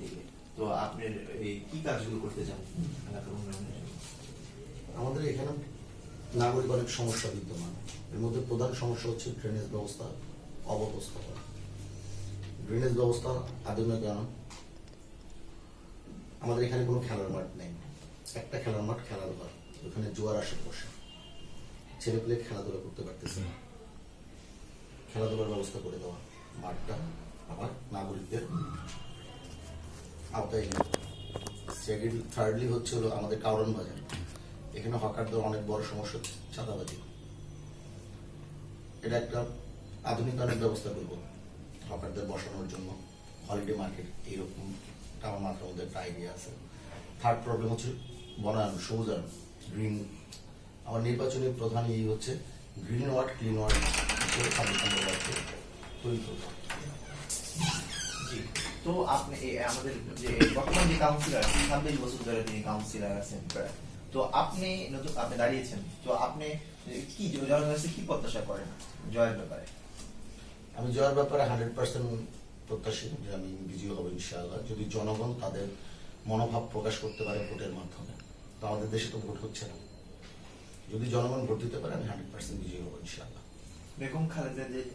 থেকে তো এই কি কাজগুলো করতে চান? এলাকার উন্নয়নের আমাদের এখানে নাগরিক অনেক সমস্যা বিদ্যমান। এর মধ্যে প্রধান সমস্যা হচ্ছে ড্রেনেজ ব্যবস্থা ড্রেনেজ আমাদের এখানে কোনো খেলার মাঠ নেই। একটা খেলার মাঠ, খেলার ঘর। ওখানে জোয়ার আসে বসে। ছেলে পেলে খেলাধুলা করতে পারতেছে না। খেলাধুলার ব্যবস্থা করে দেওয়া। মাঠটা আবার নাগরিকদের আওতায় সেকেন্ড থার্ডলি হচ্ছে হলো আমাদের কাউরন বাজার। এখানে হকারদের অনেক বড় সমস্যা চাঁদাবাজি। এটা একটা আধুনিকায়নের ব্যবস্থা করব, হকারদের বসানোর জন্য। হলিডে মার্কেট এইরকম আমার মাথার মধ্যে একটা আইডিয়া আছে। থার্ড প্রবলেম হচ্ছে বনায়ন সবুজায়ন গ্রিন আমার নির্বাচনী প্রধান এই হচ্ছে গ্রিন ওয়ার্ড ক্লিন ওয়ার্ড তৈরি করব। তো আপনি আমাদের যে বর্তমান যে কাউন্সিলর ছাব্বিশ বছর ধরে তিনি কাউন্সিলর আছেন তো আপনি নতুন আপনি দাঁড়িয়েছেন তো আপনি কি জনগণের কাছে কি প্রত্যাশা করেন জয়ের ব্যাপারে? আমি জয়ের ব্যাপারে হান্ড্রেড পার্সেন্ট প্রত্যাশী যে আমি বিজয়ী হব ইনশাআল্লাহ। যদি জনগণ তাদের মনোভাব প্রকাশ করতে পারে ভোটের মাধ্যমে তো আমাদের দেশে তো ভোট হচ্ছে না। যদি জনগণ ভোট দিতে পারে আমি হান্ড্রেড পার্সেন্ট বিজয়ী হব ইনশাআল্লাহ। বেগম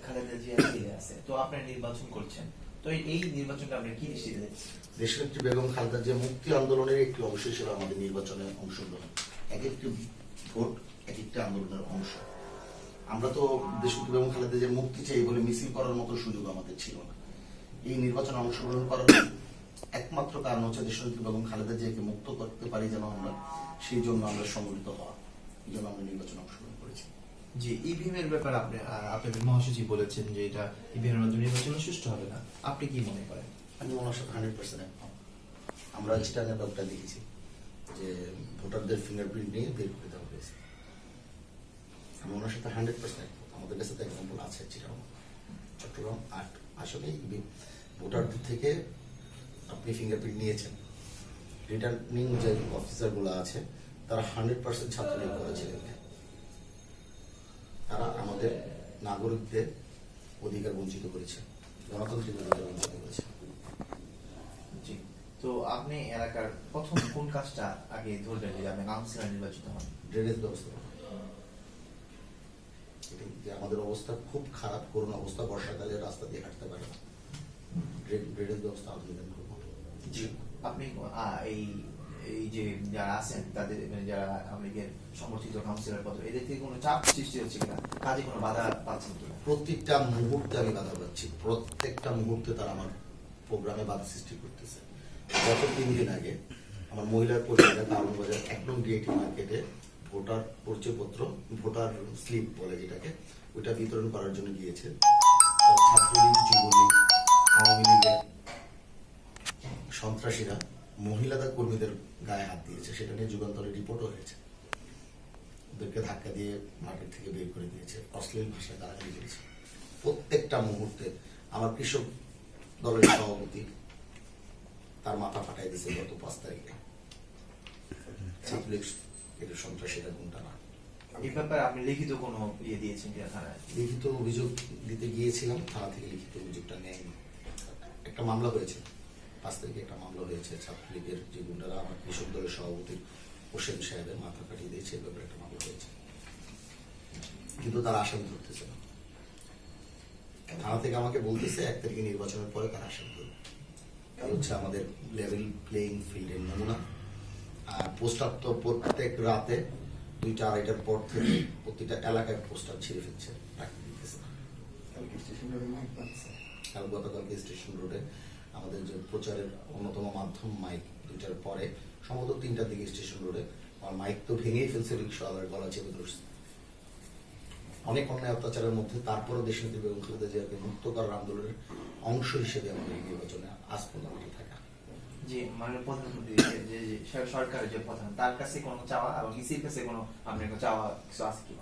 খালেদা জিয়া আছে তো আপনি নির্বাচন করছেন। তো এই- নির্বাচনটা আপনি কি দৃষ্টিতে দেখছেন দেশনেত্রী বেগম খালেদা যে মুক্তি আন্দোলনের একটি অংশ হিসেবে আমাদের নির্বাচনে অংশগ্রহণ। এক একটি ভোট, এক একটি আন্দোলনের অংশ। আমরা তো দেশনেত্রী বেগম খালেদা যে মুক্তি চাই বলে মিছিল করার মতো সুযোগ আমাদের ছিল না। এই নির্বাচনে অংশগ্রহণ করার একমাত্র কারণ হচ্ছে দেশনেত্রী বেগম খালেদা জিয়াকে মুক্ত করতে পারি যেন আমরা, সেই জন্য আমরা সংগঠিত হওয়া। এই জন্য আমরা নির্বাচনে অংশগ্রহণ জি ইভিএম এর ব্যাপারে আপনি আপনাদের মহাসচিব বলেছেন যে এটা ইভিএম এর মাধ্যমে নির্বাচন সুষ্ঠু হবে না, আপনি কি মনে করেন? আমি সাথে হান্ড্রেড পার্সেন্ট আমরা চিটানের ব্যাপারটা দেখেছি, যে ভোটারদের ফিঙ্গারপ্রিন্ট নিয়ে বের করে দেওয়া হয়েছে। আমি ওনার সাথে হান্ড্রেড পার্সেন্ট আমাদের কাছে তো এক্সাম্পল আছে চিটাং চট্টগ্রাম, আট আসলে ভোটারদের থেকে আপনি ফিঙ্গারপ্রিন্ট নিয়েছেন। রিটার্নিং যে অফিসারগুলো আছে, তারা হান্ড্রেড পার্সেন্ট ছাত্রলীগ করেছিলেন তারা আমাদের নাগরিকদের অধিকার বঞ্চিত করেছে। গণতান্ত্রিক অধিকার বঞ্চিত করেছে। জি। তো আপনি এলাকার প্রথম কোন কাজটা আগে ধরবেন যে আপনি কাউন্সিলর নির্বাচিত হন? ড্রেনেজ ব্যবস্থা। যে আমাদের অবস্থা খুব খারাপ করুন অবস্থা বর্ষাকালে রাস্তা দিয়ে হাঁটতে পারে না। ড্রে- ড্রেনেজ ব্যবস্থা আধুনিকায়ন করব জি। আপনি এই এই যে যারা আছেন, তাদের মানে যারা আমাদের সমর্থিত কাউন্সিলর পদ, এদের থেকে কোনো চাপ সৃষ্টি হচ্ছে কিনা? কাজে কোনো বাধা পাচ্ছেন কিনা? প্রত্যেকটা মুহূর্তে আমি বাধা পাচ্ছি। প্রত্যেকটা মুহূর্তে তারা আমার প্রোগ্রামে বাধা সৃষ্টি করতেছে। গত তিন দিন আগে আমার মহিলার পরিবারের কারণ বাজার এক নং ডিএটি মার্কেটে ভোটার পরিচয়পত্র, ভোটার স্লিপ বলে যেটাকে, ওইটা বিতরণ করার জন্য গিয়েছে। তার ছাত্রলীগ, যুবলীগ, আওয়ামী লীগের সন্ত্রাসীরা মহিলাদের কর্মীদের গায়ে হাত দিয়েছে সেটা নিয়ে যুগান্তরে রিপোর্টও হয়েছে। ওদেরকে ধাক্কা দিয়ে মার্কেট থেকে বের করে দিয়েছে। অশ্লীল ভাষায় গালাগালি করেছে প্রত্যেকটা মুহূর্তে আমার কৃষক দলের সভাপতি তার মাথা ফাটাই দিয়েছে গত পাঁচ তারিখে। ছাত্রলীগ এর সন্ত্রাসীরা কোনটা না? এই ব্যাপারে আপনি লিখিত কোনো ইয়ে দিয়েছেন কিনা থানায় লিখিত অভিযোগ দিতে গিয়েছিলাম থানা থেকে লিখিত অভিযোগটা নেয়নি। একটা মামলা হয়েছে পাঁচ তারিখে একটা মামলা হয়েছে ছাত্রলীগের যে গুন্ডারা আমার কৃষক দলের সভাপতি হোসেন সাহেবের মাথা কাটিয়ে দিয়েছে এ ব্যাপারে একটা মামলা হয়েছে। কিন্তু তারা আসামি ধরতেছে না। থানা থেকে আমাকে বলতেছে এক তারিখে নির্বাচনের পরে তারা আসামি ধরবে। হচ্ছে আমাদের লেভেল প্লেইং ফিল্ডের নমুনা। আর পোস্টার তো প্রত্যেক রাতে দুইটা আড়াইটার পর থেকে প্রতিটা এলাকায় পোস্টার ছিঁড়ে ফেলছে রাখতে দিতেছে। গতকালকে স্টেশন রোডে আমাদের যে প্রচারের অন্যতম মাধ্যম মাইক দুইটার পরে সম্ভবত তিনটার দিকে স্টেশন রোডে আমার মাইক তো ভেঙেই ফেলছে রিক্সাওয়ালার গলা চেপে ধরছে। অনেক অন্যায় অত্যাচারের মধ্যে তারপরও দেশনীতি বেগম খালেদা জিয়াকে মুক্ত করার আন্দোলনের অংশ হিসেবে আমাদের এই নির্বাচনে আজ পর্যন্ত থাকা। যে মাননীয় প্রধানমন্ত্রী যে- যে যে সরকারের যে প্রধান তার কাছে কোনো চাওয়া এবং ইসির কাছে কোনো আপনার চাওয়া কিছু আছে কিনা?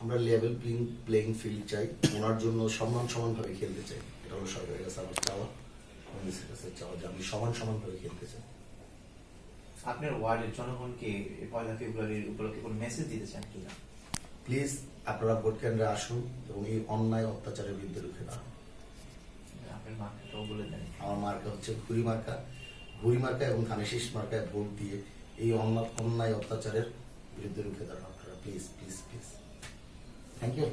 আমরা লেভেল প্লেইং প্লেইং ফিল্ড চাই ওনার জন্য সমান সমানভাবে খেলতে চাই। এটা হলো সরকারের কাছে আমার চাওয়া। কংগ্রেসের কাছে চাওয়া যে আমি সমান সমানভাবে খেলতে চাই। আপনার ওয়ার্ডের জনগণকে এই পয়লা ফেব্রুয়ারির উপলক্ষে কোনো মেসেজ দিতে চান কিনা? প্লিজ আপনারা ভোট কেন্দ্রে আসুন এবং এই অন্যায় অত্যাচারের বিরুদ্ধে রুখে দাঁড়ান। আপনার মার্কেটটাও বলে দেন। আমার মার্কা হচ্ছে ঘুরি মার্কা। ঘুরি মার্কা এবং ধানেশিস মার্কায় ভোট দিয়ে এই অন্যায় অত্যাচারের বিরুদ্ধে রুখে দাঁড়ান আপনারা। Please please please thank you